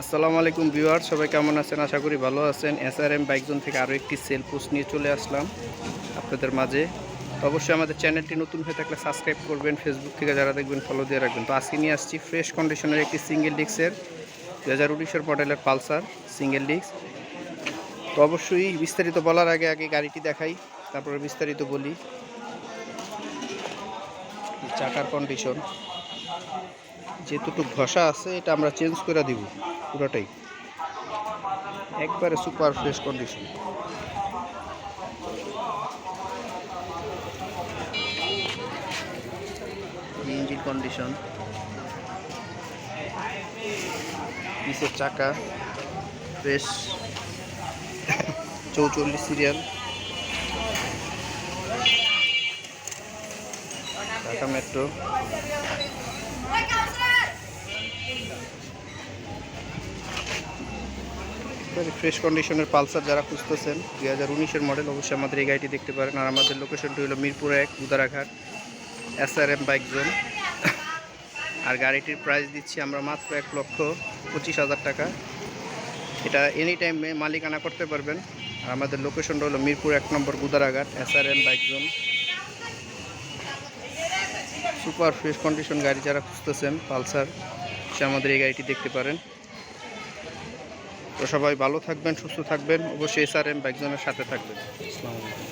আসসালামু আলাইকুম ভিউয়ার সবাই কেমন আছেন? আশা করি ভালো আছেন। এসআরএম বাইক জোন থেকে আরও একটি সেল পোস্ট নিয়ে চলে আসলাম আপনাদের মাঝে। তো অবশ্যই আমাদের চ্যানেলটি নতুন হয়ে থাকলে সাবস্ক্রাইব করবেন ফেসবুক থেকে যারা দেখবেন ফলো দিয়ে রাখবেন। তো আজকে নিয়ে আসছি ফ্রেশ কন্ডিশনের একটি সিঙ্গেল ডিস্কের দু হাজার উনিশের মডেলের পালসার সিঙ্গেল ডিস্ক তো অবশ্যই বিস্তারিত বলার আগে আগে গাড়িটি দেখাই, তারপরে বিস্তারিত বলি। চাকার কন্ডিশন যেটুকু ঘষা আছে, এটা আমরা চেঞ্জ করে দিব পুরোটাই। একবারে super fresh condition engine condition পিসের চাকা। ফ্রেশ চৌচল্লিশ সিরিয়াল ঢাকা মেট্রো ফ্রেশ কন্ডিশনের পালসার যারা খুঁজতেছেন, দুই হাজার উনিশের মডেল অবশ্যই আমাদের এই গাড়িটি দেখতে পারেন। আর আমাদের লোকেশনটি হলো মিরপুর এক উদারাঘাট S R M bike zone আর গাড়িটির প্রাইস দিচ্ছি আমরা মাত্র এক লক্ষ পঁচিশ হাজার টাকা। এটা এনি টাইমে মালিকানা করতে পারবেন। আর আমাদের লোকেশনটা হলো মিরপুর এক number Gudaraghat S R M bike zone super, fresh condition গাড়ি যারা খুঁজতেছেন, পালসার, সে আমাদের এই গাড়িটি দেখতে পারেন। তো সবাই ভালো থাকবেন, সুস্থ থাকবেন, অবশ্যই এস আর এম বাইকজনের সাথে থাকবেন। আসসালামু আলাইকুম।